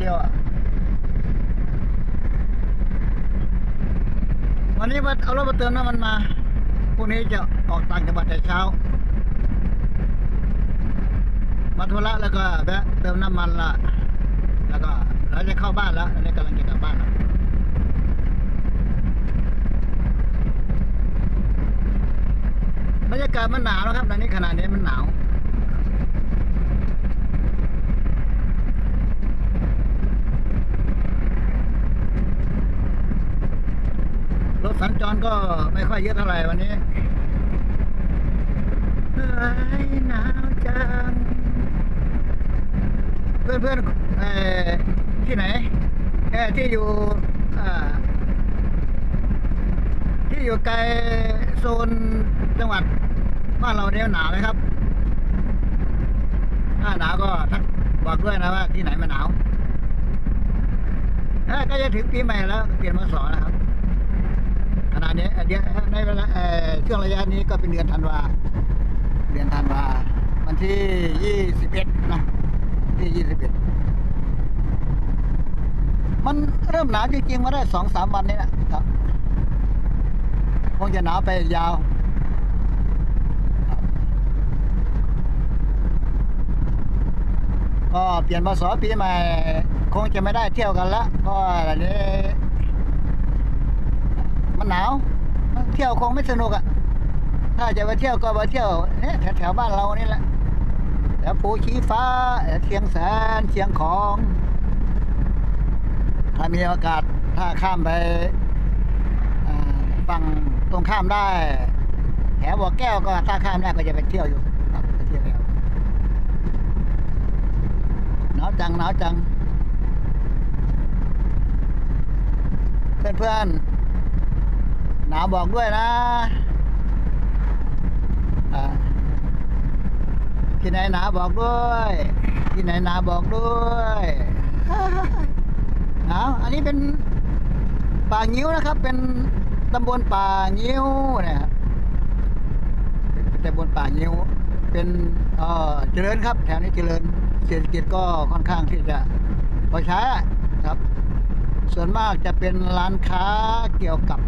เร็วอะวันนี้มาเอารถมาเติมน้ำมันมาพรุ่งนี้จะออกต่างจังหวัดแต่เช้า มาธุระแล้วก็แวะเติมน้ำมันละแล้วก็เราจะเข้าบ้านแล้วอันนี้กำลังจะกลับบ้านแล้วบรรยากาศมันหนาวนะครับตอนนี้ขณะนี้มันหนาว รถ สัญจรก็ไม่ค่อยเยอะเท่าไหร่วันนี้เฮ้ยหนาวจัง เพื่อนเพื่อนเออที่ไหนเอ่ที่อยู่ที่อยู่ไกลโซนจังหวัดบ้านเราเนี่ยหนาวไหมครับ ถ้าหนาวก็ทักบอกด้วยนะว่าที่ไหนมันหนาวเอ้ยก็จะถึงปีใหม่แล้วเปลี่ยนมาสอนนะครับ ณะนี้อ่อเดือนในเวลาเอ่อช่วงระยะนี้ก็เป็นเดือนธันวา เดือนธันวา วันที่ยี่สิบเอ็ดนะที่ยี่สิบเอ็ดมันเริ่มหนาวจริงๆมาได้สองสามวันนี้นะครับ คงจะหนาวไปยาวก็เปลี่ยนพศปีใหม่ คงจะไม่ได้เที่ยวกันละเพราะว่าอันนี้ มันหนาวเที่ยวคงไม่สนุกอะ่ะ ถ้าจะไปเที่ยวก็ไปเที่ยวเนี่ยแถวแถวๆบ้านเรานี่แหละแถวปูชีฟ้าแถวเชียงแสนเชียงของ ถ้ามีโอกาสถ้าข้ามไปฝั่งตรงข้ามได้แถวบ่อแก้วก็ถ้าข้ามได้ก็จะไปเที่ยวอยู่ไปเที่ยวแล้วหนาวจังหนาวจัง เพื่อนเพื่อนๆหนาบอกด้วยนะที่ไหนหนาบอกด้วย ที่ไหนหนาบอกด้วยหนาอันนี้เป็นป่างิ้วนะครับ เป็นตำบลป่างิ้วนะครับเป็นตำบลป่างิ้ว เป็นเออเจริญครับ แถวนี้เจริญเศรษฐกิจก็ค่อนข้างที่จะพอใช้ครับ ส่วนมากจะเป็นร้านค้าเกี่ยวกับ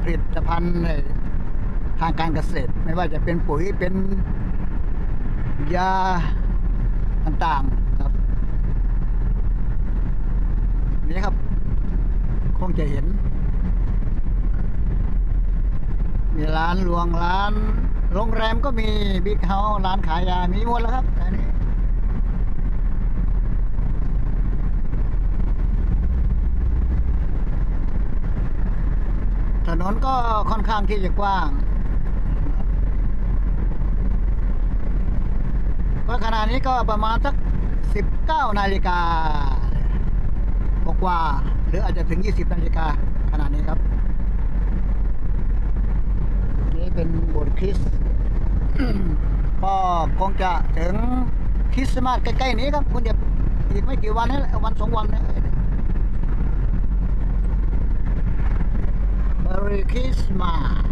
ผลิตภัณฑ์ในทางการเกษตร ไม่ว่าจะเป็นปุ๋ยเป็นยาต่างๆครับ นี่ครับ คงจะเห็น มีร้านรวงร้าน โรงแรมก็มีบิ๊กเฮาส์ร้านขายยามีหมดแล้วครับอันนี้ ถ นนก็ค่อนข้างที่จะกว้าง ก็ขณะนี้ก็ประมาณสัก 19 นาฬิกาบกว่า หรืออาจจะถึง 20 นาฬิกาขณะนี้ครับ นี่เป็นบสถ์คริสก็คงจะถึงคริสต์มาสใกล้ ๆ นี้ครับ คุณจะอีกไม่กี่วันนี้และวันสองวันนี้ Merry Christmas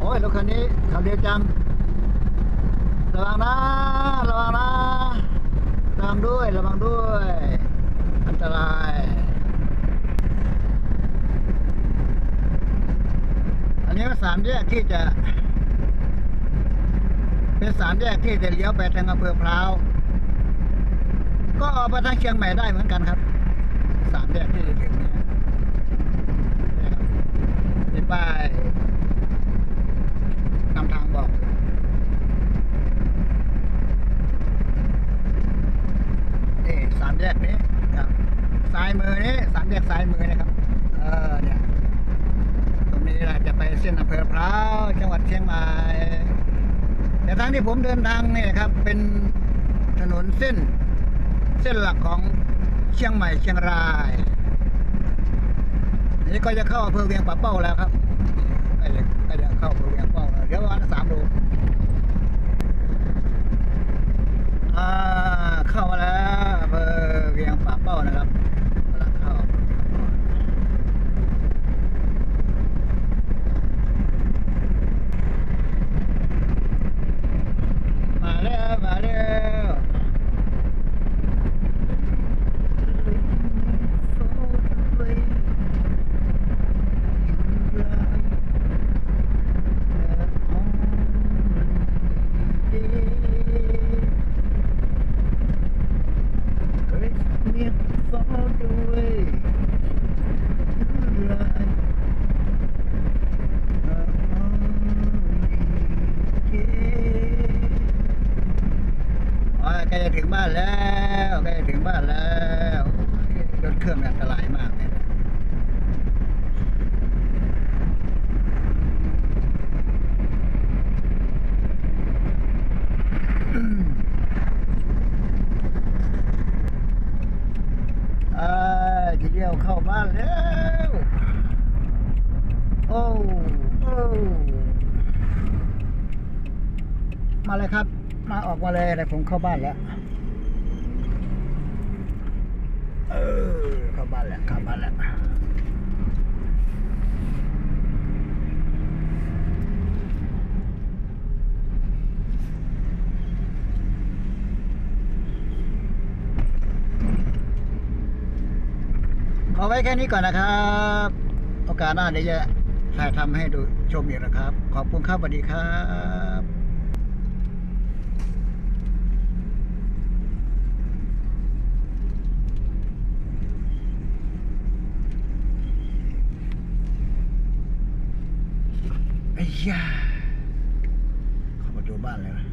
โอ้ยรถคันนี้ขับเร็วจังระวังนะ ระวังนะระวังด้วย ระวังด้วย อันตราย อันนี้เป็นสามแยกที่จะ เป็นสามแยกที่จะเลี้ยวไปทางอำเภอพร้าว ก็ออกไปทางเชียงใหม่ได้เหมือนกันครับ สามแยกที่จะถึงเนี่ยนะครับมีป้ายนำทางบอกอยู่นี่สาม แยกนี้ครับซ้ายมือนี้สามแยกซ้ายมือนะครับ เออเนี่ยตรงนี้แหละจะไปเส้นอำเภอพร้าวจังหวัดเชียงใหม่แต่ทางที่ผมเดินทางเนี่ยครับ เป็นถนนเส้น เส้นหลักของเชียงใหม่เชียงรายนี่ก็จะเข้าอำเภอเวียงป่าเป้าแล้วครับก็จะก็จะเข้าอำเภอเวียงเป้าแล้วเดี๋ยววันสามโลานแล้วใกล้ถึงบ้านแล้วรถเครื่องอันตรายมากเลยทีเดียวเข้าบ้านแล้ว โอ้โอ้มาเลยครับ มาออกมาเลยอะไรผมเข้าบ้านแล้ว เออเข้าบ้านแล้วเข้าบ้านแล้วขอไว้แค่นี้ก่อนนะครับ โอกาสหน้าเดี๋ยวจะถ่ายทำให้ดูชมอีกนะครับ ขอบคุณครับสวัสดีครับ ไอ้ยาเข้ามาดูบ้านเลยนะ